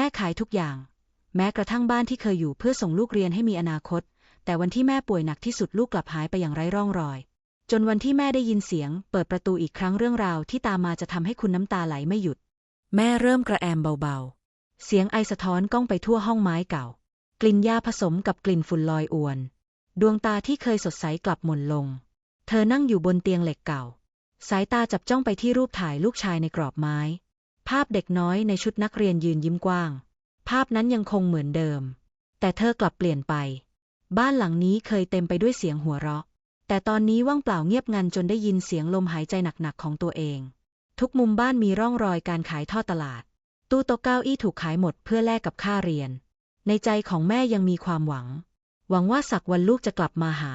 แม่ขายทุกอย่าง แม้กระทั่งบ้านที่เคยอยู่เพื่อส่งลูกเรียนให้มีอนาคต แต่วันที่แม่ป่วยหนักที่สุดลูกกลับหายไปอย่างไร้ร่องรอย จนวันที่แม่ได้ยินเสียง เปิดประตูอีกครั้งเรื่องราวที่ตามมาจะทำให้คุณน้ำตาไหลไม่หยุด แม่เริ่มกระแอมเบาๆ เสียงไอสะท้อนก้องไปทั่วห้องไม้เก่า กลิ่นยาผสมกับกลิ่นฝุ่นลอยอวน ดวงตาที่เคยสดใสกลับหม่นลง เธอนั่งอยู่บนเตียงเหล็กเก่า สายตาจับจ้องไปที่รูปถ่ายลูกชายในกรอบไม้ ภาพเด็กน้อยในชุดนักเรียนยืนยิ้มกว้าง ภาพนั้นยังคงเหมือนเดิม แต่เธอกลับเปลี่ยนไป บ้านหลังนี้เคยเต็มไปด้วยเสียงหัวเราะ แต่ตอนนี้ว่างเปล่าเงียบงันจนได้ยินเสียงลมหายใจหนักๆของตัวเอง ทุกมุมบ้านมีร่องรอยการขายท่อตลาด ตู้โต๊ะเก้าอี้ถูกขายหมดเพื่อแลกกับค่าเรียน ในใจของแม่ยังมีความหวัง หวังว่าสักวันลูกจะกลับมาหา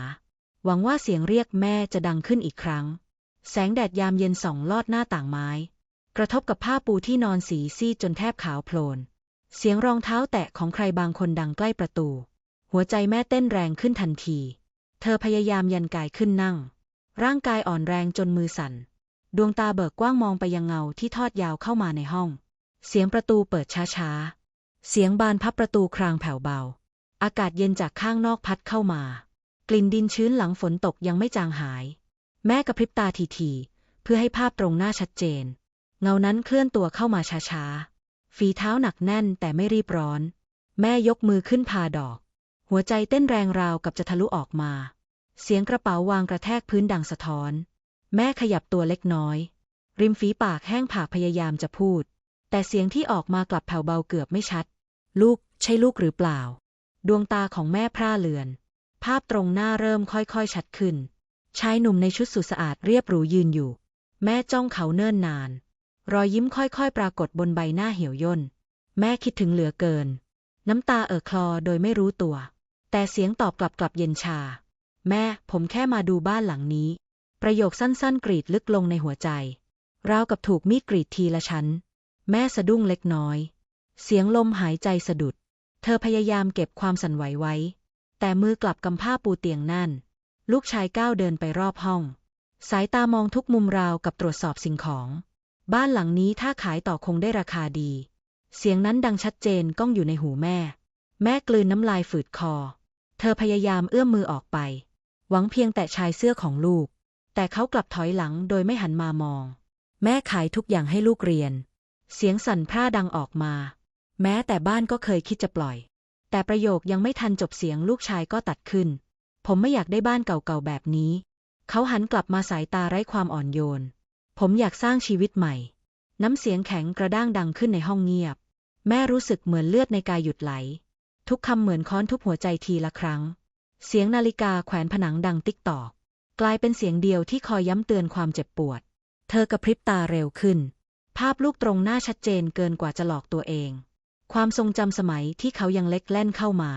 หวังว่าเสียงเรียกแม่จะดังขึ้นอีกครั้ง แสงแดดยามเย็นส่องลอดหน้าต่างไม้ กระทบกับผ้าปูที่นอนสีซีดจนแทบขาวโพลน เสียงรองเท้าแตะของใครบางคนดังใกล้ประตู หัวใจแม่เต้นแรงขึ้นทันที เธอพยายามยันกายขึ้นนั่ง ร่างกายอ่อนแรงจนมือสั่น ดวงตาเบิกกว้างมองไปยังเงาที่ทอดยาวเข้ามาในห้อง เสียงประตูเปิดช้าๆ เสียงบานพับประตูครางแผ่วเบา อากาศเย็นจากข้างนอกพัดเข้ามา กลิ่นดินชื้นหลังฝนตกยังไม่จางหาย แม่กระพริบตาทีๆเพื่อให้ภาพตรงหน้าชัดเจน เงานั้นเคลื่อนตัวเข้ามาช้าๆ ฝีเท้าหนักแน่นแต่ไม่รีบร้อน แม่ยกมือขึ้นพาดอก หัวใจเต้นแรงราวกับจะทะลุออกมา เสียงกระเป๋าวางกระแทกพื้นดังสะท้อน แม่ขยับตัวเล็กน้อย ริมฝีปากแห้งผากพยายามจะพูด แต่เสียงที่ออกมากลับแผ่วเบาเกือบไม่ชัด ลูกใช่ลูกหรือเปล่า ดวงตาของแม่พร่าเลือน ภาพตรงหน้าเริ่มค่อยๆชัดขึ้น ชายหนุ่มในชุดสุสะอาดเรียบหรูยืนอยู่ แม่จ้องเขาเนิ่นนาน รอยยิ้มค่อยๆ ปรากฏบนใบหน้าเหี่ยวย่น แม่คิดถึงเหลือเกิน น้ำตาเอ่อคลอโดยไม่รู้ตัว แต่เสียงตอบกลับกลับเย็นชา แม่ผมแค่มาดูบ้านหลังนี้ ประโยคสั้นๆ กรีดลึกลงในหัวใจ ราวกับถูกมีดกรีดทีละชั้น แม่สะดุ้งเล็กน้อย เสียงลมหายใจสะดุด เธอพยายามเก็บความสั่นไหวไว้ แต่มือกลับกำผ้าปูเตียงนั่น ลูกชายก้าวเดินไปรอบห้อง สายตามองทุกมุมราวกับตรวจสอบสิ่งของ บ้านหลังนี้ถ้าขายต่อคงได้ราคาดี เสียงนั้นดังชัดเจนก้องอยู่ในหูแม่ แม่กลืนน้ำลายฝืดคอ เธอพยายามเอื้อมมือออกไป หวังเพียงแต่ชายเสื้อของลูก แต่เขากลับถอยหลังโดยไม่หันมามอง แม่ขายทุกอย่างให้ลูกเรียน เสียงสั่นพร่าดังออกมา แม้แต่บ้านก็เคยคิดจะปล่อย แต่ประโยคยังไม่ทันจบเสียงลูกชายก็ตัดขึ้น ผมไม่อยากได้บ้านเก่าๆแบบนี้ เขาหันกลับมาสายตาไร้ความอ่อนโยน ผมอยากสร้างชีวิตใหม่ น้ำเสียงแข็งกระด้างดังขึ้นในห้องเงียบ แม่รู้สึกเหมือนเลือดในกายหยุดไหล ทุกคำเหมือนค้อนทุบหัวใจทีละครั้ง เสียงนาฬิกาแขวนผนังดังติ๊กตอก กลายเป็นเสียงเดียวที่คอยย้ำเตือนความเจ็บปวด เธอกระพริบตาเร็วขึ้น ภาพลูกตรงหน้าชัดเจนเกินกว่าจะหลอกตัวเอง ความทรงจำสมัยที่เขายังเล็กแล่นเข้ามา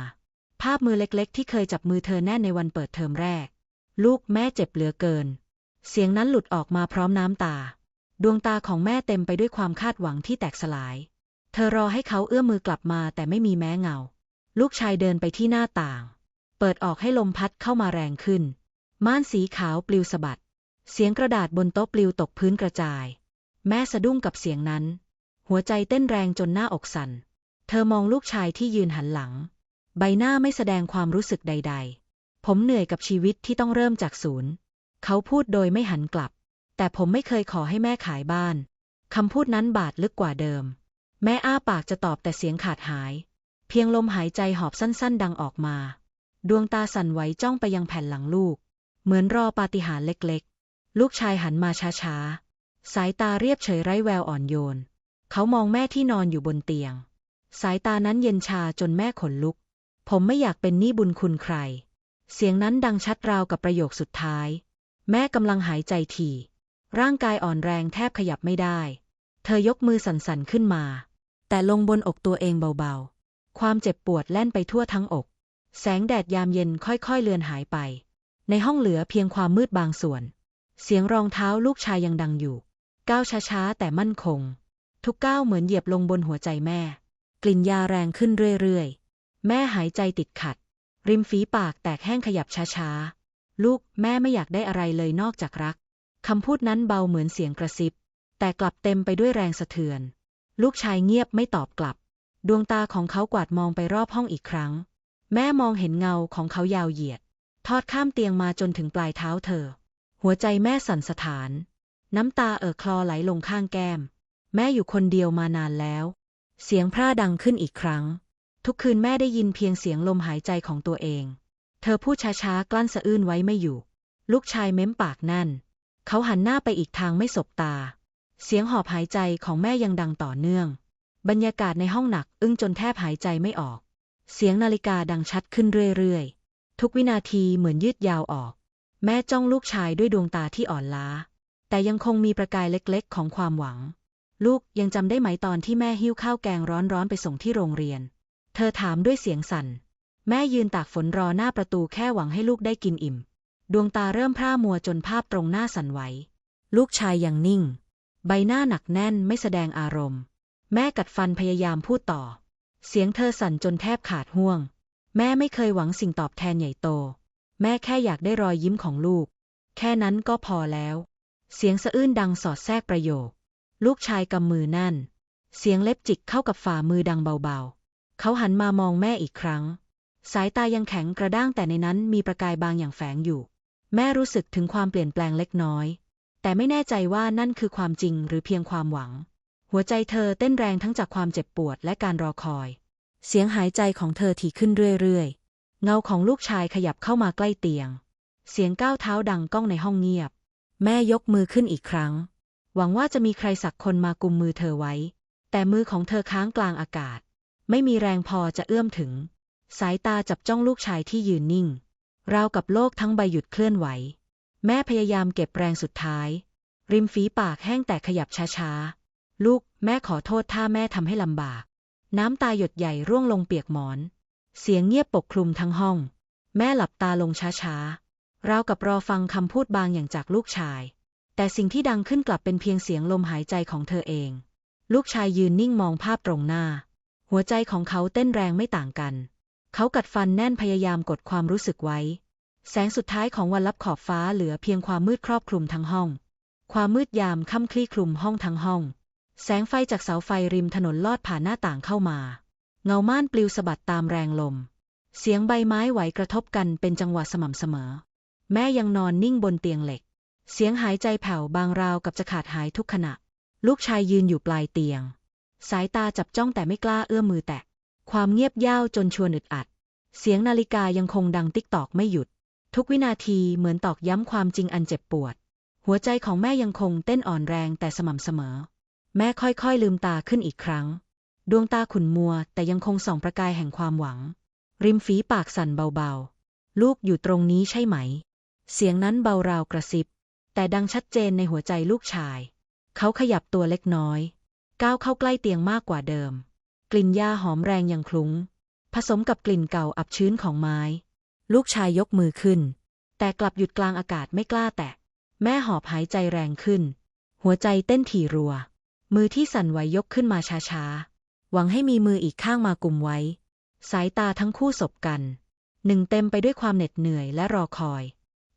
ภาพมือเล็กๆ ที่เคยจับมือเธอแน่นในวันเปิดเทอมแรก ลูกแม่เจ็บเหลือเกิน เสียงนั้นหลุดออกมาพร้อมน้ำตา ดวงตาของแม่เต็มไปด้วยความคาดหวังที่แตกสลาย เธอรอให้เขาเอื้อมมือกลับมาแต่ไม่มีแม้เงา ลูกชายเดินไปที่หน้าต่าง เปิดออกให้ลมพัดเข้ามาแรงขึ้น ม่านสีขาวปลิวสะบัด เสียงกระดาษบนโต๊ะปลิวตกพื้นกระจาย แม่สะดุ้งกับเสียงนั้น หัวใจเต้นแรงจนหน้าอกสั่น เธอมองลูกชายที่ยืนหันหลัง ใบหน้าไม่แสดงความรู้สึกใด ๆ ผมเหนื่อยกับชีวิตที่ต้องเริ่มจากศูนย์ เขาพูดโดยไม่หันกลับ แต่ผมไม่เคยขอให้แม่ขายบ้าน คำพูดนั้นบาดลึกกว่าเดิม แม่อ้าปากจะตอบแต่เสียงขาดหาย เพียงลมหายใจหอบสั้นๆ ดังออกมา ดวงตาสั่นไหวจ้องไปยังแผ่นหลังลูก เหมือนรอปาฏิหาริย์เล็กๆ ลูกชายหันมาช้าๆ สายตาเรียบเฉยไร้แววอ่อนโยน เขามองแม่ที่นอนอยู่บนเตียง สายตานั้นเย็นชาจนแม่ขนลุก ผมไม่อยากเป็นหนี้บุญคุณใคร เสียงนั้นดังชัดราวกับประโยคสุดท้าย แม่กำลังหายใจถี่ ร่างกายอ่อนแรงแทบขยับไม่ได้ เธอยกมือสั่นๆขึ้นมา แต่ลงบนอกตัวเองเบาๆ ความเจ็บปวดแล่นไปทั่วทั้งอก แสงแดดยามเย็นค่อยๆเลือนหายไป ในห้องเหลือเพียงความมืดบางส่วน เสียงรองเท้าลูกชายยังดังอยู่ ก้าวช้าๆ แต่มั่นคง ทุกก้าวเหมือนเหยียบลงบนหัวใจแม่ กลิ่นยาแรงขึ้นเรื่อยๆ แม่หายใจติดขัด ริมฝีปากแตกแห้งขยับช้าๆ ลูกแม่ไม่อยากได้อะไรเลยนอกจากรัก คำพูดนั้นเบาเหมือนเสียงกระซิบ แต่กลับเต็มไปด้วยแรงสะเทือน ลูกชายเงียบไม่ตอบกลับ ดวงตาของเขากวาดมองไปรอบห้องอีกครั้ง แม่มองเห็นเงาของเขายาวเหยียด ทอดข้ามเตียงมาจนถึงปลายเท้าเธอ หัวใจแม่สั่นสะท้าน น้ำตาเอ่อคลอไหลลงข้างแก้ม แม่อยู่คนเดียวมานานแล้ว เสียงพร่าดังขึ้นอีกครั้ง ทุกคืนแม่ได้ยินเพียงเสียงลมหายใจของตัวเอง ธอพูดช้าๆ กลั้นสะอื้นไว้ไม่อยู่ ลูกชายเม้มปากนั่น เขาหันหน้าไปอีกทางไม่สบตา เสียงหอบหายใจของแม่ยังดังต่อเนื่อง บรรยากาศในห้องหนักอึ้งจนแทบหายใจไม่ออก เสียงนาฬิกาดังชัดขึ้นเรื่อยๆ ทุกวินาทีเหมือนยืดยาวออก แม่จ้องลูกชายด้วยดวงตาที่อ่อนล้า แต่ยังคงมีประกายเล็กๆ ของความหวัง ลูกยังจำได้ไหมตอนที่แม่หิ้วข้าวแกงร้อนๆไปส่งที่โรงเรียน เธอถามด้วยเสียงสั่น แม่ยืนตากฝนรอหน้าประตูแค่หวังให้ลูกได้กินอิ่ม ดวงตาเริ่มพร่ามัวจนภาพตรงหน้าสั่นไหว ลูกชายยังนิ่ง ใบหน้าหนักแน่นไม่แสดงอารมณ์ แม่กัดฟันพยายามพูดต่อ เสียงเธอสั่นจนแทบขาดห่วง แม่ไม่เคยหวังสิ่งตอบแทนใหญ่โต แม่แค่อยากได้รอยยิ้มของลูก แค่นั้นก็พอแล้ว เสียงสะอื้นดังสอดแทรกประโยค ลูกชายกำมือนั่น เสียงเล็บจิกเข้ากับฝ่ามือดังเบาๆ เขาหันมามองแม่อีกครั้ง สายตายังแข็งกระด้างแต่ในนั้นมีประกายบางอย่างแฝงอยู่ แม่รู้สึกถึงความเปลี่ยนแปลงเล็กน้อย แต่ไม่แน่ใจว่านั่นคือความจริงหรือเพียงความหวัง หัวใจเธอเต้นแรงทั้งจากความเจ็บปวดและการรอคอย เสียงหายใจของเธอถี่ขึ้นเรื่อยๆ เงาของลูกชายขยับเข้ามาใกล้เตียง เสียงก้าวเท้าดังก้องในห้องเงียบ แม่ยกมือขึ้นอีกครั้ง หวังว่าจะมีใครสักคนมากุมมือเธอไว้ แต่มือของเธอค้างกลางอากาศ ไม่มีแรงพอจะเอื้อมถึง สายตาจับจ้องลูกชายที่ยืนนิ่ง ราวกับโลกทั้งใบหยุดเคลื่อนไหว แม่พยายามเก็บแรงสุดท้าย ริมฝีปากแห้งแต่ขยับช้าๆ ลูกแม่ขอโทษถ้าแม่ทำให้ลำบาก น้ำตาหยดใหญ่ร่วงลงเปียกหมอน เสียงเงียบปกคลุมทั้งห้อง แม่หลับตาลงช้าๆ ราวกับรอฟังคำพูดบางอย่างจากลูกชาย แต่สิ่งที่ดังขึ้นกลับเป็นเพียงเสียงลมหายใจของเธอเอง ลูกชายยืนนิ่งมองภาพตรงหน้า หัวใจของเขาเต้นแรงไม่ต่างกัน เขากัดฟันแน่นพยายามกดความรู้สึกไว้ แสงสุดท้ายของวันลับขอบฟ้าเหลือเพียงความมืดครอบคลุมทั้งห้อง ความมืดยามค่ำคลี่คลุมห้องทั้งห้อง แสงไฟจากเสาไฟริมถนนลอดผ่านหน้าต่างเข้ามา เงาม่านปลิวสะบัดตามแรงลม เสียงใบไม้ไหวกระทบกันเป็นจังหวะสม่ำเสมอ แม่ยังนอนนิ่งบนเตียงเหล็ก เสียงหายใจแผ่วบางราวกับจะขาดหายทุกขณะ ลูกชายยืนอยู่ปลายเตียง สายตาจับจ้องแต่ไม่กล้าเอื้อมมือแตะ ความเงียบย่าวจนชวนอึดอัด เสียงนาฬิกายังคงดังติ๊กตอกไม่หยุด ทุกวินาทีเหมือนตอกย้ำความจริงอันเจ็บปวด หัวใจของแม่ยังคงเต้นอ่อนแรงแต่สม่ำเสมอ แม่ค่อยๆลืมตาขึ้นอีกครั้ง ดวงตาขุ่นมัว แต่ยังคงส่องประกายแห่งความหวัง ริมฝีปากสั่นเบาๆ ลูกอยู่ตรงนี้ใช่ไหม เสียงนั้นเบาราวกระซิบ แต่ดังชัดเจนในหัวใจลูกชาย เขาขยับตัวเล็กน้อย ก้าวเข้าใกล้เตียงมากกว่าเดิม กลิ่นยาหอมแรงยังคลุ้ง ผสมกับกลิ่นเก่าอับชื้นของไม้ ลูกชายยกมือขึ้น แต่กลับหยุดกลางอากาศไม่กล้าแตะ แม่หอบหายใจแรงขึ้น หัวใจเต้นถี่รัว มือที่สั่นไหวยกขึ้นมาช้าๆ หวังให้มีมืออีกข้างมากุมไว้ สายตาทั้งคู่สบกัน หนึ่งเต็มไปด้วยความเหน็ดเหนื่อยและรอคอย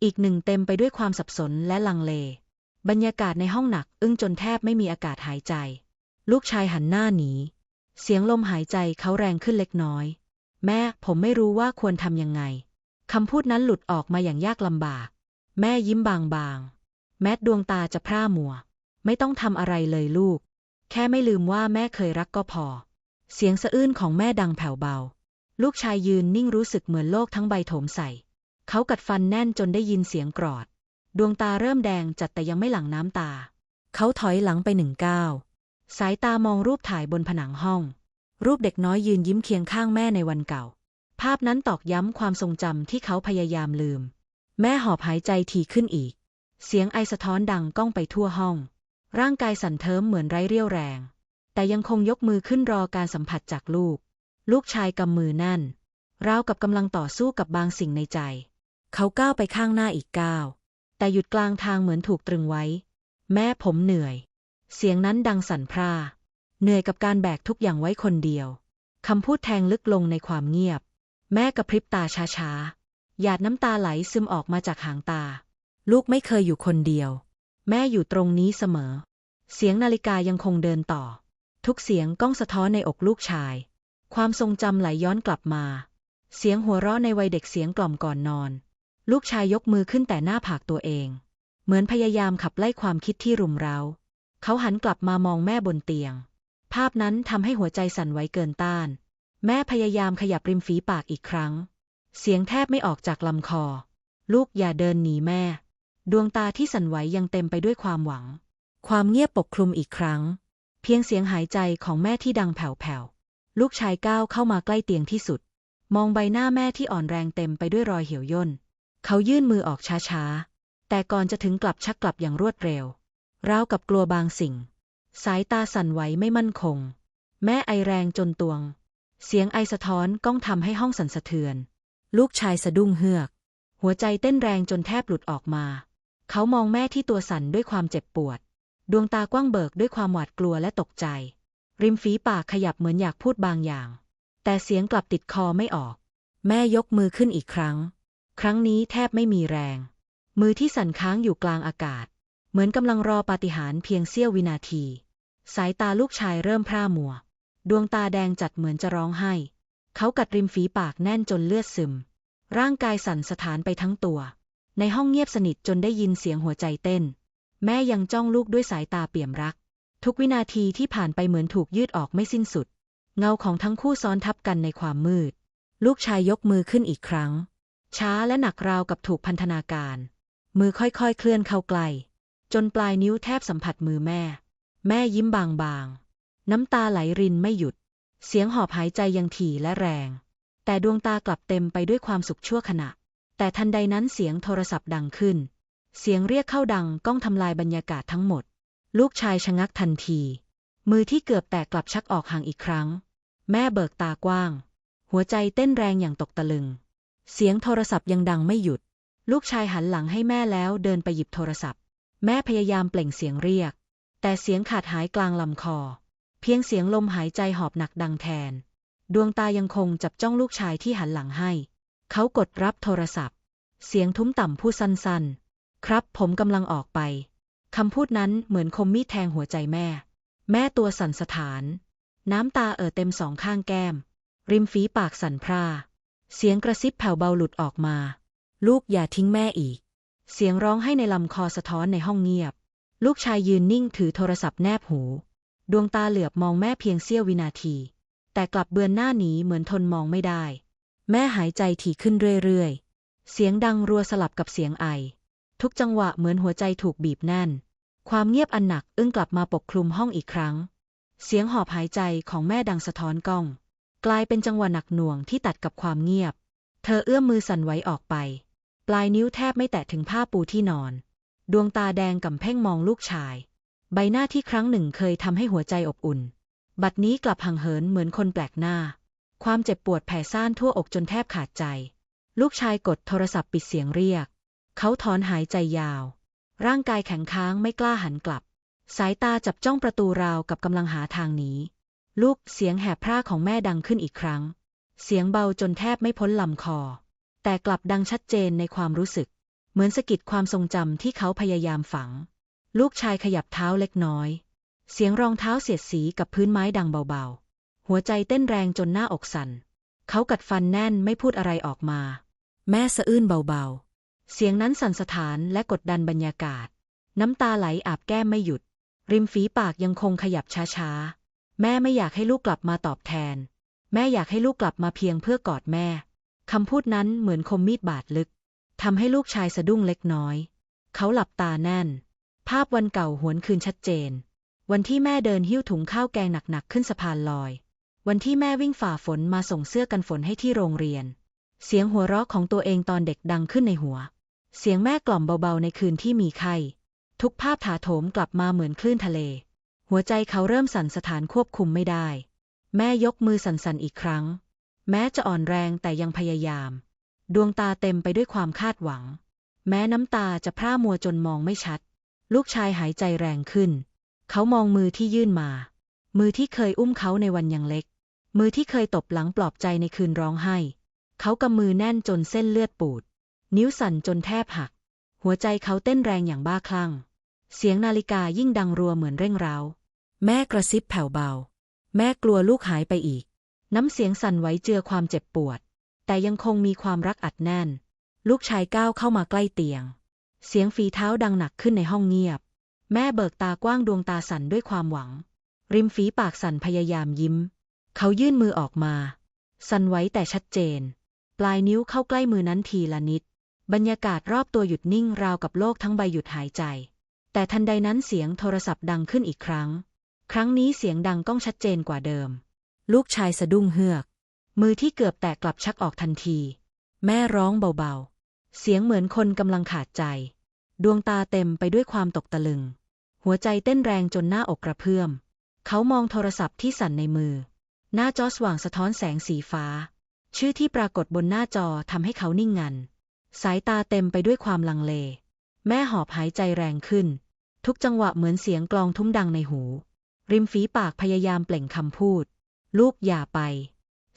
อีกหนึ่งเต็มไปด้วยความสับสนและลังเล บรรยากาศในห้องหนัก อึ้งจนแทบไม่มีอากาศหายใจ ลูกชายหันหน้าหนี เสียงลมหายใจเขาแรงขึ้นเล็กน้อย แม่ผมไม่รู้ว่าควรทำยังไงคำพูดนั้นหลุดออกมาอย่างยากลำบาก แม่ยิ้มบางๆ แม้ดวงตาจะพร่ามัว ไม่ต้องทำอะไรเลยลูก แค่ไม่ลืมว่าแม่เคยรักก็พอ เสียงสะอื้นของแม่ดังแผ่วเบา ลูกชายยืนนิ่งรู้สึกเหมือนโลกทั้งใบโถมใส่ เขากัดฟันแน่นจนได้ยินเสียงกรอด ดวงตาเริ่มแดงจัดแต่ยังไม่หลั่งน้ำตา เขาถอยหลังไปหนึ่งก้าว สายตามองรูปถ่ายบนผนังห้อง รูปเด็กน้อยยืนยิ้มเคียงข้างแม่ในวันเก่า ภาพนั้นตอกย้ำความทรงจำที่เขาพยายามลืม แม่หอบหายใจทีขึ้นอีก เสียงไอสะท้อนดังก้องไปทั่วห้อง ร่างกายสั่นเทิมเหมือนไร้เรี่ยวแรง แต่ยังคงยกมือขึ้นรอการสัมผัสจากลูก ลูกชายกำมือนั่นราวกับกำลังต่อสู้กับบางสิ่งในใจ เขาก้าวไปข้างหน้าอีกก้าว แต่หยุดกลางทางเหมือนถูกตรึงไว้ แม่ผมเหนื่อย เสียงนั้นดังสั่นพร่า เหนื่อยกับการแบกทุกอย่างไว้คนเดียว คำพูดแทงลึกลงในความเงียบ แม่กระพริบตาช้าๆ หยาดน้ำตาไหลซึมออกมาจากหางตา ลูกไม่เคยอยู่คนเดียว แม่อยู่ตรงนี้เสมอ เสียงนาฬิกายังคงเดินต่อ ทุกเสียงก้องสะท้อนในอกลูกชาย ความทรงจำไหลย้อนกลับมา เสียงหัวเราะในวัยเด็กเสียงกล่อมก่อนนอน ลูกชายยกมือขึ้นแต่หน้าผากตัวเอง เหมือนพยายามขับไล่ความคิดที่รุมเร้า เขาหันกลับมามองแม่บนเตียง ภาพนั้นทำให้หัวใจสั่นไหวเกินต้าน แม่พยายามขยับริมฝีปากอีกครั้ง เสียงแทบไม่ออกจากลำคอ ลูกอย่าเดินหนีแม่ ดวงตาที่สั่นไหวยังเต็มไปด้วยความหวัง ความเงียบปกคลุมอีกครั้ง เพียงเสียงหายใจของแม่ที่ดังแผ่วๆ ลูกชายก้าวเข้ามาใกล้เตียงที่สุด มองใบหน้าแม่ที่อ่อนแรงเต็มไปด้วยรอยเหี่ยวย่น เขายื่นมือออกช้าๆ แต่ก่อนจะถึงกลับชักกลับอย่างรวดเร็ว ราวกับกลัวบางสิ่ง สายตาสั่นไหวไม่มั่นคง แม่ไอแรงจนตวง เสียงไอสะท้อนก้องทำให้ห้องสั่นสะเทือน ลูกชายสะดุ้งเฮือก หัวใจเต้นแรงจนแทบหลุดออกมา เขามองแม่ที่ตัวสั่นด้วยความเจ็บปวด ดวงตากว้างเบิกด้วยความหวาดกลัวและตกใจ ริมฝีปากขยับเหมือนอยากพูดบางอย่าง แต่เสียงกลับติดคอไม่ออก แม่ยกมือขึ้นอีกครั้ง ครั้งนี้แทบไม่มีแรง มือที่สั่นค้างอยู่กลางอากาศ เหมือนกำลังรอปาฏิหาริย์เพียงเสี้ยววินาที สายตาลูกชายเริ่มพร่ามัว ดวงตาแดงจัดเหมือนจะร้องไห้ เขากัดริมฝีปากแน่นจนเลือดซึม ร่างกายสั่นสะท้านไปทั้งตัว ในห้องเงียบสนิทจนได้ยินเสียงหัวใจเต้น แม่ยังจ้องลูกด้วยสายตาเปี่ยมรัก ทุกวินาทีที่ผ่านไปเหมือนถูกยืดออกไม่สิ้นสุด เงาของทั้งคู่ซ้อนทับกันในความมืด ลูกชายยกมือขึ้นอีกครั้ง ช้าและหนักราวกับถูกพันธนาการ มือค่อยๆเคลื่อนเข้าใกล้ จนปลายนิ้วแทบสัมผัสมือแม่ แม่ยิ้มบางๆ น้ำตาไหลรินไม่หยุด เสียงหอบหายใจยังถี่และแรง แต่ดวงตากลับเต็มไปด้วยความสุขชั่วขณะ แต่ทันใดนั้นเสียงโทรศัพท์ดังขึ้น เสียงเรียกเข้าดังก้องทำลายบรรยากาศทั้งหมด ลูกชายชะงักทันที มือที่เกือบแตกกลับชักออกห่างอีกครั้ง แม่เบิกตากว้าง หัวใจเต้นแรงอย่างตกตะลึง เสียงโทรศัพท์ยังดังไม่หยุด ลูกชายหันหลังให้แม่แล้วเดินไปหยิบโทรศัพท์ แม่พยายามเปล่งเสียงเรียก แต่เสียงขาดหายกลางลำคอ เพียงเสียงลมหายใจหอบหนักดังแทน ดวงตายังคงจับจ้องลูกชายที่หันหลังให้ เขากดรับโทรศัพท์ เสียงทุ้มต่ำพูดสั้นๆ ครับผมกำลังออกไป คำพูดนั้นเหมือนคมมีดแทงหัวใจแม่ แม่ตัวสั่นสะท้าน น้ำตาเอ่อเต็มสองข้างแก้ม ริมฝีปากสั่นพร่า เสียงกระซิบแผ่วเบาหลุดออกมา ลูกอย่าทิ้งแม่อีก เสียงร้องให้ในลำคอสะท้อนในห้องเงียบ ลูกชายยืนนิ่งถือโทรศัพท์แนบหู ดวงตาเหลือบมองแม่เพียงเสี้ยววินาที แต่กลับเบือนหน้าหนีเหมือนทนมองไม่ได้ แม่หายใจถี่ขึ้นเรื่อยๆ เสียงดังรัวสลับกับเสียงไอ ทุกจังหวะเหมือนหัวใจถูกบีบแน่น ความเงียบอันหนักอึ้งกลับมาปกคลุมห้องอีกครั้ง เสียงหอบหายใจของแม่ดังสะท้อนกล้อง กลายเป็นจังหวะหนักหน่วงที่ตัดกับความเงียบ เธอเอื้อมมือสั่นไหวออกไป ปลายนิ้วแทบไม่แตะถึงผ้าปูที่นอน ดวงตาแดงกำเพ่งมองลูกชาย ใบหน้าที่ครั้งหนึ่งเคยทำให้หัวใจอบอุ่น บัดนี้กลับห่างเหินเหมือนคนแปลกหน้า ความเจ็บปวดแผ่ซ่านทั่วอกจนแทบขาดใจ ลูกชายกดโทรศัพท์ปิดเสียงเรียก เขาถอนหายใจยาว ร่างกายแข็งค้างไม่กล้าหันกลับ สายตาจับจ้องประตูราวกับกำลังหาทางหนีลูกเสียงแหบพร่าของแม่ดังขึ้นอีกครั้ง เสียงเบาจนแทบไม่พ้นลำคอ แต่กลับดังชัดเจนในความรู้สึก เหมือนสะกิดความทรงจำที่เขาพยายามฝัง ลูกชายขยับเท้าเล็กน้อย เสียงรองเท้าเสียดสีกับพื้นไม้ดังเบาๆ หัวใจเต้นแรงจนหน้าอกสั่น เขากัดฟันแน่นไม่พูดอะไรออกมา แม่สะอื้นเบาๆ เสียงนั้นสั่นสะท้านและกดดันบรรยากาศ น้ำตาไหลอาบแก้มไม่หยุด ริมฝีปากยังคงขยับช้าๆ แม่ไม่อยากให้ลูกกลับมาตอบแทน แม่อยากให้ลูกกลับมาเพียงเพื่อกอดแม่ คำพูดนั้นเหมือนคมมีดบาดลึกทำให้ลูกชายสะดุ้งเล็กน้อย เขาหลับตาแน่น ภาพวันเก่าหวนคืนชัดเจน วันที่แม่เดินหิ้วถุงข้าวแกงหนักๆขึ้นสะพานลอย วันที่แม่วิ่งฝ่าฝนมาส่งเสื้อกันฝนให้ที่โรงเรียน เสียงหัวเราะของตัวเองตอนเด็กดังขึ้นในหัว เสียงแม่กล่อมเบาๆในคืนที่มีไข้ ทุกภาพถาโถมกลับมาเหมือนคลื่นทะเล หัวใจเขาเริ่มสั่นสถานควบคุมไม่ได้ แม่ยกมือสั่นๆอีกครั้ง แม้จะอ่อนแรงแต่ยังพยายาม ดวงตาเต็มไปด้วยความคาดหวัง แม้น้ำตาจะพร่ามัวจนมองไม่ชัด ลูกชายหายใจแรงขึ้น เขามองมือที่ยื่นมา มือที่เคยอุ้มเขาในวันยังเล็ก มือที่เคยตบหลังปลอบใจในคืนร้องไห้ เขากำมือแน่นจนเส้นเลือดปูด นิ้วสั่นจนแทบหัก หัวใจเขาเต้นแรงอย่างบ้าคลั่ง เสียงนาฬิกายิ่งดังรัวเหมือนเร่งเร้าแม่กระซิบแผ่วเบา แม่กลัวลูกหายไปอีก น้ำเสียงสั่นไหวเจือความเจ็บปวด แต่ยังคงมีความรักอัดแน่น ลูกชายก้าวเข้ามาใกล้เตียง เสียงฝีเท้าดังหนักขึ้นในห้องเงียบ แม่เบิกตากว้างดวงตาสั่นด้วยความหวัง ริมฝีปากสั่นพยายามยิ้ม เขายื่นมือออกมา สั่นไหวแต่ชัดเจน ปลายนิ้วเข้าใกล้มือนั้นทีละนิด บรรยากาศรอบตัวหยุดนิ่งราวกับโลกทั้งใบหยุดหายใจ แต่ทันใดนั้นเสียงโทรศัพท์ดังขึ้นอีกครั้ง ครั้งนี้เสียงดังก้องชัดเจนกว่าเดิม ลูกชายสะดุ้งเฮือก มือที่เกือบแตกกลับชักออกทันที แม่ร้องเบาๆ เสียงเหมือนคนกำลังขาดใจ ดวงตาเต็มไปด้วยความตกตะลึง หัวใจเต้นแรงจนหน้าอกกระเพื่อม เขามองโทรศัพท์ที่สั่นในมือ หน้าจอสว่างสะท้อนแสงสีฟ้า ชื่อที่ปรากฏบนหน้าจอทำให้เขานิ่งงัน สายตาเต็มไปด้วยความลังเล แม่หอบหายใจแรงขึ้น ทุกจังหวะเหมือนเสียงกลองทุ้มดังในหู ริมฝีปากพยายามเปล่งคำพูด ลูกอย่าไป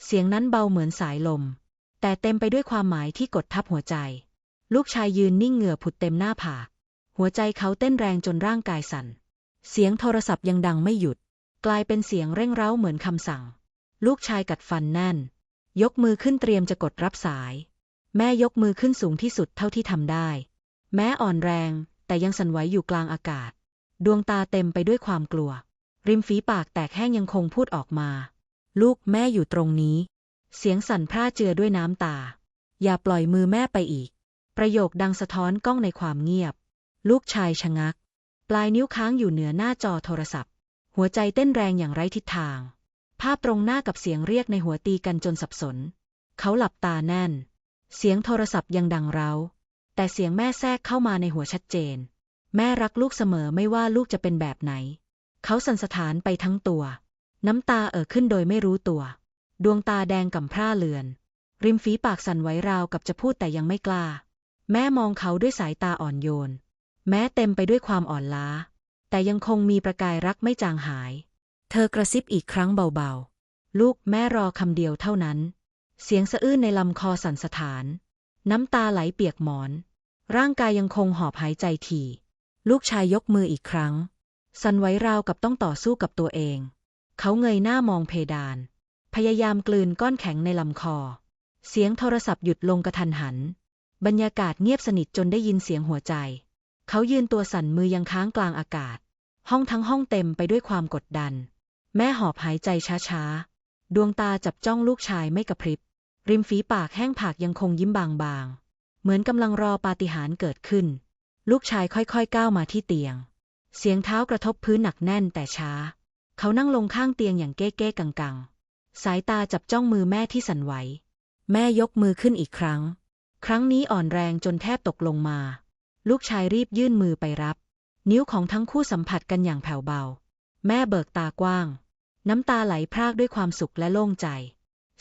เสียงนั้นเบาเหมือนสายลม แต่เต็มไปด้วยความหมายที่กดทับหัวใจ ลูกชายยืนนิ่งเหงื่อผุดเต็มหน้าผากหัวใจเขาเต้นแรงจนร่างกายสั่น เสียงโทรศัพท์ยังดังไม่หยุด กลายเป็นเสียงเร่งเร้าเหมือนคำสั่ง ลูกชายกัดฟันแน่น ยกมือขึ้นเตรียมจะกดรับสาย แม่ยกมือขึ้นสูงที่สุดเท่าที่ทำได้ แม้อ่อนแรง แต่ยังสั่นไหวอยู่กลางอากาศ ดวงตาเต็มไปด้วยความกลัว ริมฝีปากแตกแห้งยังคงพูดออกมา ลูกแม่อยู่ตรงนี้ เสียงสั่นพร่าเจือด้วยน้ำตา อย่าปล่อยมือแม่ไปอีก ประโยคดังสะท้อนกล้องในความเงียบ ลูกชายชะงัก ปลายนิ้วค้างอยู่เหนือหน้าจอโทรศัพท์ หัวใจเต้นแรงอย่างไร้ทิศทาง ภาพตรงหน้ากับเสียงเรียกในหัวตีกันจนสับสน เขาหลับตาแน่น เสียงโทรศัพท์ยังดังเร้า แต่เสียงแม่แทรกเข้ามาในหัวชัดเจน แม่รักลูกเสมอไม่ว่าลูกจะเป็นแบบไหน เขาสั่นสะท้านไปทั้งตัว น้ำตาเอ่อขึ้นโดยไม่รู้ตัว ดวงตาแดงก่ำพร่าเลือน ริมฝีปากสั่นไหวราวกับจะพูดแต่ยังไม่กล้า แม่มองเขาด้วยสายตาอ่อนโยน แม้เต็มไปด้วยความอ่อนล้า แต่ยังคงมีประกายรักไม่จางหาย เธอกระซิบอีกครั้งเบาๆ ลูกแม่รอคำเดียวเท่านั้น เสียงสะอื้นในลำคอสั่นสะท้าน น้ำตาไหลเปียกหมอน ร่างกายยังคงหอบหายใจถี่ ลูกชายยกมืออีกครั้ง สั่นไหวราวกับต้องต่อสู้กับตัวเอง เขาเงยหน้ามองเพดาน พยายามกลืนก้อนแข็งในลำคอ เสียงโทรศัพท์หยุดลงกระทันหัน บรรยากาศเงียบสนิทจนได้ยินเสียงหัวใจ เขายืนตัวสั่นมือยังค้างกลางอากาศ ห้องทั้งห้องเต็มไปด้วยความกดดัน แม่หอบหายใจช้าๆ ดวงตาจับจ้องลูกชายไม่กระพริบ ริมฝีปากแห้งผากยังคงยิ้มบางๆ เหมือนกำลังรอปาฏิหาริย์เกิดขึ้น ลูกชายค่อยๆก้าวมาที่เตียง เสียงเท้ากระทบพื้นหนักแน่นแต่ช้า เขานั่งลงข้างเตียงอย่างเก้เก้กังๆสายตาจับจ้องมือแม่ที่สั่นไหว แม่ยกมือขึ้นอีกครั้ง ครั้งนี้อ่อนแรงจนแทบตกลงมา ลูกชายรีบยื่นมือไปรับ นิ้วของทั้งคู่สัมผัสกันอย่างแผ่วเบา แม่เบิกตากว้าง น้ำตาไหลพรากด้วยความสุขและโล่งใจ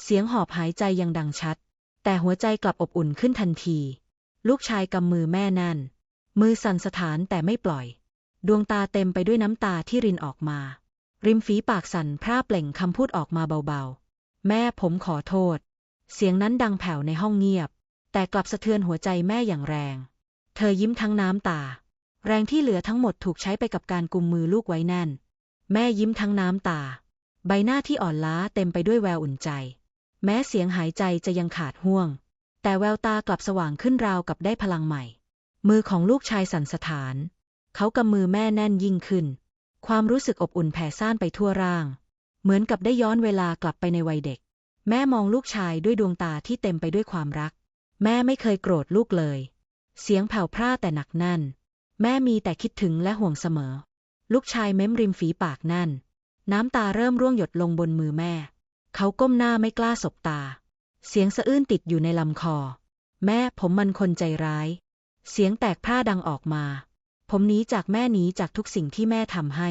เสียงหอบหายใจยังดังชัด แต่หัวใจกลับอบอุ่นขึ้นทันที ลูกชายกำมือแม่แน่น มือสั่นสถานแต่ไม่ปล่อย ดวงตาเต็มไปด้วยน้ำตาที่รินออกมา ริมฝีปากสั่นพร่าเปล่งคำพูดออกมาเบาๆ แม่ผมขอโทษ เสียงนั้นดังแผ่วในห้องเงียบ แต่กลับสะเทือนหัวใจแม่อย่างแรง เธอยิ้มทั้งน้ำตา แรงที่เหลือทั้งหมดถูกใช้ไปกับการกุมมือลูกไว้แน่น แม่ยิ้มทั้งน้ำตา ใบหน้าที่อ่อนล้าเต็มไปด้วยแววอุ่นใจ แม้เสียงหายใจจะยังขาดห่วง แต่แววตากลับสว่างขึ้นราวกับได้พลังใหม่ มือของลูกชายสั่นสะท้าน เขากำมือแม่แน่นยิ่งขึ้น ความรู้สึกอบอุ่นแผ่ซ่านไปทั่วร่าง เหมือนกับได้ย้อนเวลากลับไปในวัยเด็ก แม่มองลูกชายด้วยดวงตาที่เต็มไปด้วยความรัก แม่ไม่เคยโกรธลูกเลย เสียงแผ่วพร่าแต่หนักแน่น แม่มีแต่คิดถึงและห่วงเสมอ ลูกชายเม้มริมฝีปากแน่น น้ำตาเริ่มร่วงหยดลงบนมือแม่ เขาก้มหน้าไม่กล้าสบตา เสียงสะอื้นติดอยู่ในลำคอ แม่ผมมันคนใจร้าย เสียงแตกพร่าดังออกมา ผมหนีจากแม่หนีจากทุกสิ่งที่แม่ทำให้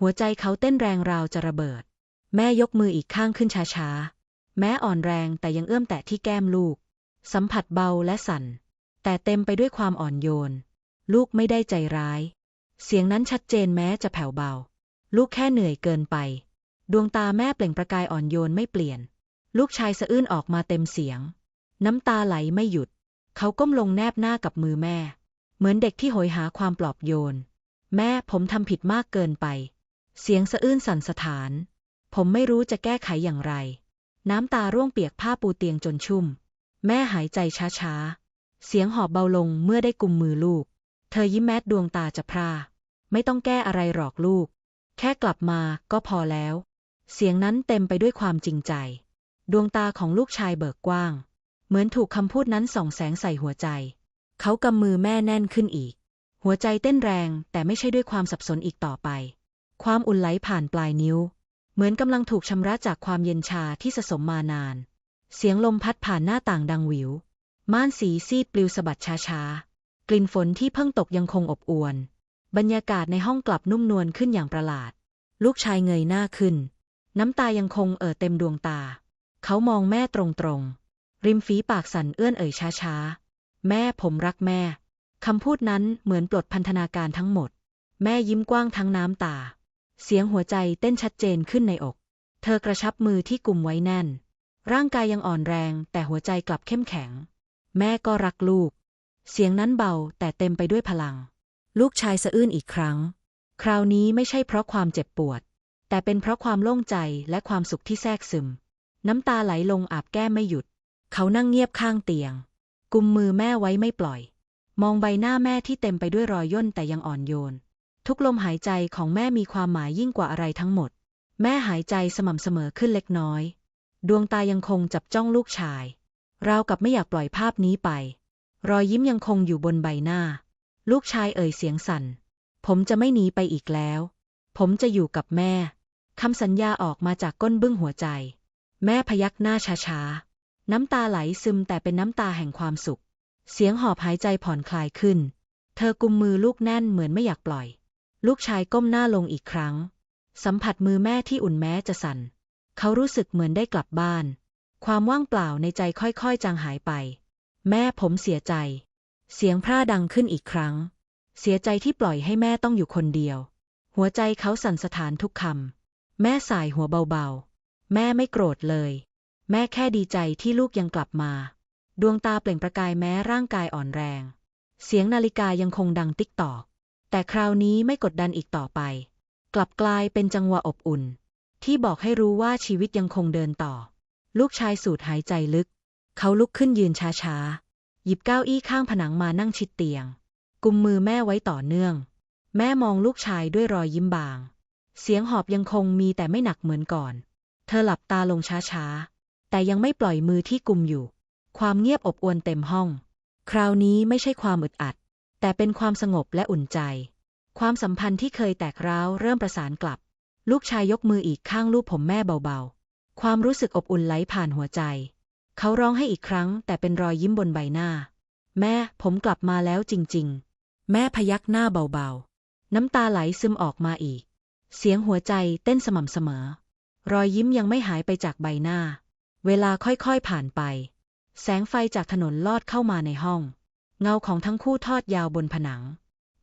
หัวใจเขาเต้นแรงราวจะระเบิด แม่ยกมืออีกข้างขึ้นช้าๆ แม้อ่อนแรงแต่ยังเอื้อมแตะที่แก้มลูก สัมผัสเบาและสั่น แต่เต็มไปด้วยความอ่อนโยน ลูกไม่ได้ใจร้าย เสียงนั้นชัดเจนแม้จะแผ่วเบา ลูกแค่เหนื่อยเกินไป ดวงตาแม่เปล่งประกายอ่อนโยนไม่เปลี่ยน ลูกชายสะอื้นออกมาเต็มเสียง น้ำตาไหลไม่หยุด เขาก้มลงแนบหน้ากับมือแม่ เหมือนเด็กที่โหยหาความปลอบโยน แม่ผมทำผิดมากเกินไป เสียงสะอื้นสั่นสะท้าน ผมไม่รู้จะแก้ไขอย่างไร น้ำตาร่วงเปียกผ้าปูเตียงจนชุ่ม แม่หายใจช้าๆ เสียงหอบเบาลงเมื่อได้กุมมือลูก เธอยิ้มแม้ดวงตาจะพร่า ไม่ต้องแก้อะไรหรอกลูก แค่กลับมาก็พอแล้ว เสียงนั้นเต็มไปด้วยความจริงใจ ดวงตาของลูกชายเบิกกว้าง เหมือนถูกคำพูดนั้นส่องแสงใส่หัวใจ เขากำมือแม่แน่นขึ้นอีก หัวใจเต้นแรงแต่ไม่ใช่ด้วยความสับสนอีกต่อไป ความอุ่นไหลผ่านปลายนิ้ว เหมือนกำลังถูกชำระจากความเย็นชาที่สะสมมานาน เสียงลมพัดผ่านหน้าต่างดังหวิว ม่านสีซีดปลิวสะบัดช้าๆ กลิ่นฝนที่เพิ่งตกยังคงอบอวล บรรยากาศในห้องกลับนุ่มนวลขึ้นอย่างประหลาด ลูกชายเงยหน้าขึ้น น้ำตายังคงเอ่อเต็มดวงตา เขามองแม่ตรงๆ ริมฝีปากสั่นเอื้อนเอ่ยช้าๆ แม่ผมรักแม่ คำพูดนั้นเหมือนปลดพันธนาการทั้งหมด แม่ยิ้มกว้างทั้งน้ำตา เสียงหัวใจเต้นชัดเจนขึ้นในอก เธอกระชับมือที่กุมไว้แน่น ร่างกายยังอ่อนแรงแต่หัวใจกลับเข้มแข็ง แม่ก็รักลูก เสียงนั้นเบาแต่เต็มไปด้วยพลัง ลูกชายสะอื้นอีกครั้ง คราวนี้ไม่ใช่เพราะความเจ็บปวด แต่เป็นเพราะความโล่งใจและความสุขที่แทรกซึม น้ำตาไหลลงอาบแก้มไม่หยุด เขานั่งเงียบข้างเตียง กุมมือแม่ไว้ไม่ปล่อย มองใบหน้าแม่ที่เต็มไปด้วยรอยย่นแต่ยังอ่อนโยน ทุกลมหายใจของแม่มีความหมายยิ่งกว่าอะไรทั้งหมด แม่หายใจสม่ำเสมอขึ้นเล็กน้อย ดวงตายังคงจับจ้องลูกชายราวกับไม่อยากปล่อยภาพนี้ไป รอยยิ้มยังคงอยู่บนใบหน้า ลูกชายเอ่ยเสียงสั่น ผมจะไม่หนีไปอีกแล้ว ผมจะอยู่กับแม่คำสัญญาออกมาจากก้นบึ้งหัวใจ แม่พยักหน้าช้าๆ น้ำตาไหลซึมแต่เป็นน้ำตาแห่งความสุข เสียงหอบหายใจผ่อนคลายขึ้น เธอกุมมือลูกแน่นเหมือนไม่อยากปล่อย ลูกชายก้มหน้าลงอีกครั้ง สัมผัสมือแม่ที่อุ่นแม้จะสั่น เขารู้สึกเหมือนได้กลับบ้าน ความว่างเปล่าในใจค่อยๆ จางหายไป แม่ผมเสียใจ เสียงพร่าดังขึ้นอีกครั้ง เสียใจที่ปล่อยให้แม่ต้องอยู่คนเดียว หัวใจเขาสั่นสะท้านทุกคำแม่สายหัวเบาๆ แม่ไม่โกรธเลย แม่แค่ดีใจที่ลูกยังกลับมา ดวงตาเปล่งประกายแม้ร่างกายอ่อนแรง เสียงนาฬิกายังคงดังติ๊กตอก แต่คราวนี้ไม่กดดันอีกต่อไป กลับกลายเป็นจังหวะอบอุ่น ที่บอกให้รู้ว่าชีวิตยังคงเดินต่อ ลูกชายสูดหายใจลึก เขาลุกขึ้นยืนช้าๆ หยิบเก้าอี้ข้างผนังมานั่งชิดเตียง กุมมือแม่ไว้ต่อเนื่อง แม่มองลูกชายด้วยรอยยิ้มบาง เสียงหอบยังคงมีแต่ไม่หนักเหมือนก่อน เธอหลับตาลงช้าๆ แต่ยังไม่ปล่อยมือที่กุมอยู่ ความเงียบอบอวลเต็มห้อง คราวนี้ไม่ใช่ความอึดอัด แต่เป็นความสงบและอุ่นใจ ความสัมพันธ์ที่เคยแตกร้าวเริ่มประสานกลับ ลูกชายยกมืออีกข้างลูบผมแม่เบาๆ ความรู้สึกอบอุ่นไหลผ่านหัวใจ เขาร้องให้อีกครั้ง แต่เป็นรอยยิ้มบนใบหน้า แม่ผมกลับมาแล้วจริง ๆ แม่พยักหน้าเบาๆ น้ำตาไหลซึมออกมาอีก เสียงหัวใจเต้นสม่ำเสมอ รอยยิ้มยังไม่หายไปจากใบหน้า เวลาค่อยๆผ่านไป แสงไฟจากถนนลอดเข้ามาในห้อง เงาของทั้งคู่ทอดยาวบนผนัง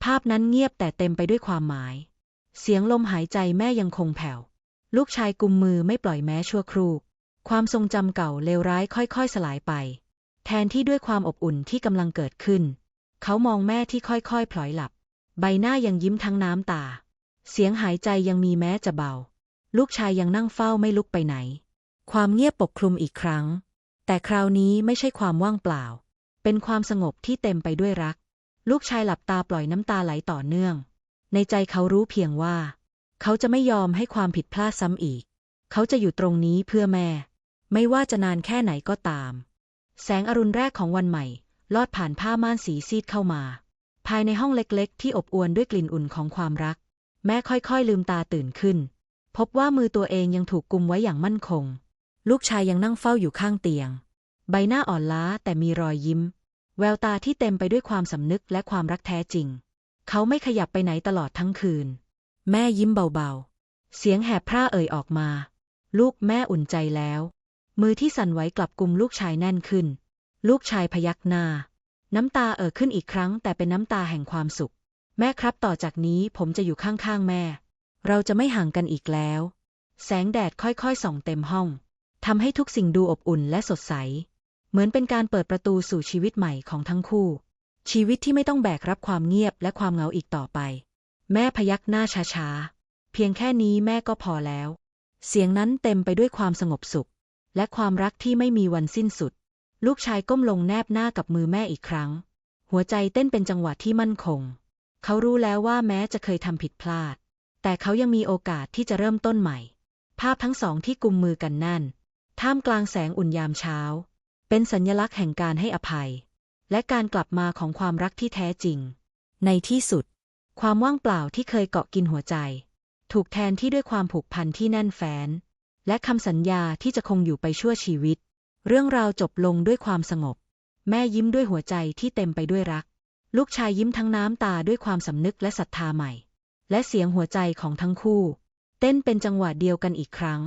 ภาพนั้นเงียบแต่เต็มไปด้วยความหมาย เสียงลมหายใจแม่ยังคงแผ่ว ลูกชายกุมมือไม่ปล่อยแม้ชั่วครู่ ความทรงจำเก่าเลวร้ายค่อยๆสลายไป แทนที่ด้วยความอบอุ่นที่กำลังเกิดขึ้น เขามองแม่ที่ค่อยๆพลอยหลับ ใบหน้ายังยิ้มทั้งน้ำตา เสียงหายใจยังมีแม้จะเบา ลูกชายยังนั่งเฝ้าไม่ลุกไปไหน ความเงียบปกคลุมอีกครั้ง แต่คราวนี้ไม่ใช่ความว่างเปล่า เป็นความสงบที่เต็มไปด้วยรัก ลูกชายหลับตาปล่อยน้ำตาไหลต่อเนื่อง ในใจเขารู้เพียงว่า เขาจะไม่ยอมให้ความผิดพลาดซ้ำอีก เขาจะอยู่ตรงนี้เพื่อแม่ ไม่ว่าจะนานแค่ไหนก็ตาม แสงอรุณแรกของวันใหม่ ลอดผ่านผ้าม่านสีซีดเข้ามา ภายในห้องเล็กๆ ที่อบอวลด้วยกลิ่นอุ่นของความรัก แม่ค่อยๆ ลืมตาตื่นขึ้น พบว่ามือตัวเองยังถูกกุมไว้อย่างมั่นคง ลูกชายยังนั่งเฝ้าอยู่ข้างเตียง ใบหน้าอ่อนล้าแต่มีรอยยิ้ม แววตาที่เต็มไปด้วยความสำนึกและความรักแท้จริง เขาไม่ขยับไปไหนตลอดทั้งคืน แม่ยิ้มเบาๆ เสียงแหบพร่าเอ่ยออกมา ลูกแม่อุ่นใจแล้ว มือที่สั่นไหวกลับกุมลูกชายแน่นขึ้น ลูกชายพยักหน้า น้ำตาเอ่อขึ้นอีกครั้ง แต่เป็นน้ำตาแห่งความสุข แม่ครับต่อจากนี้ผมจะอยู่ข้างๆแม่ เราจะไม่ห่างกันอีกแล้ว แสงแดดค่อยๆส่องเต็มห้อง ทำให้ทุกสิ่งดูอบอุ่นและสดใส เหมือนเป็นการเปิดประตูสู่ชีวิตใหม่ของทั้งคู่ ชีวิตที่ไม่ต้องแบกรับความเงียบและความเหงาอีกต่อไป แม่พยักหน้าช้าๆ เพียงแค่นี้แม่ก็พอแล้ว เสียงนั้นเต็มไปด้วยความสงบสุข และความรักที่ไม่มีวันสิ้นสุด ลูกชายก้มลงแนบหน้ากับมือแม่อีกครั้ง หัวใจเต้นเป็นจังหวะที่มั่นคง เขารู้แล้วว่าแม้จะเคยทำผิดพลาด แต่เขายังมีโอกาสที่จะเริ่มต้นใหม่ ภาพทั้งสองที่กุมมือกันนั่น ท่ามกลางแสงอุ่นยามเช้า เป็นสัญลักษณ์แห่งการให้อภัย และการกลับมาของความรักที่แท้จริง ในที่สุด ความว่างเปล่าที่เคยเกาะกินหัวใจ ถูกแทนที่ด้วยความผูกพันที่แน่นแฟ้น และคำสัญญาที่จะคงอยู่ไปชั่วชีวิต เรื่องราวจบลงด้วยความสงบ แม่ยิ้มด้วยหัวใจที่เต็มไปด้วยรัก ลูกชายยิ้มทั้งน้ำตาด้วยความสำนึกและศรัทธาใหม่ และเสียงหัวใจของทั้งคู่ เต้นเป็นจังหวะเดียวกันอีกครั้ง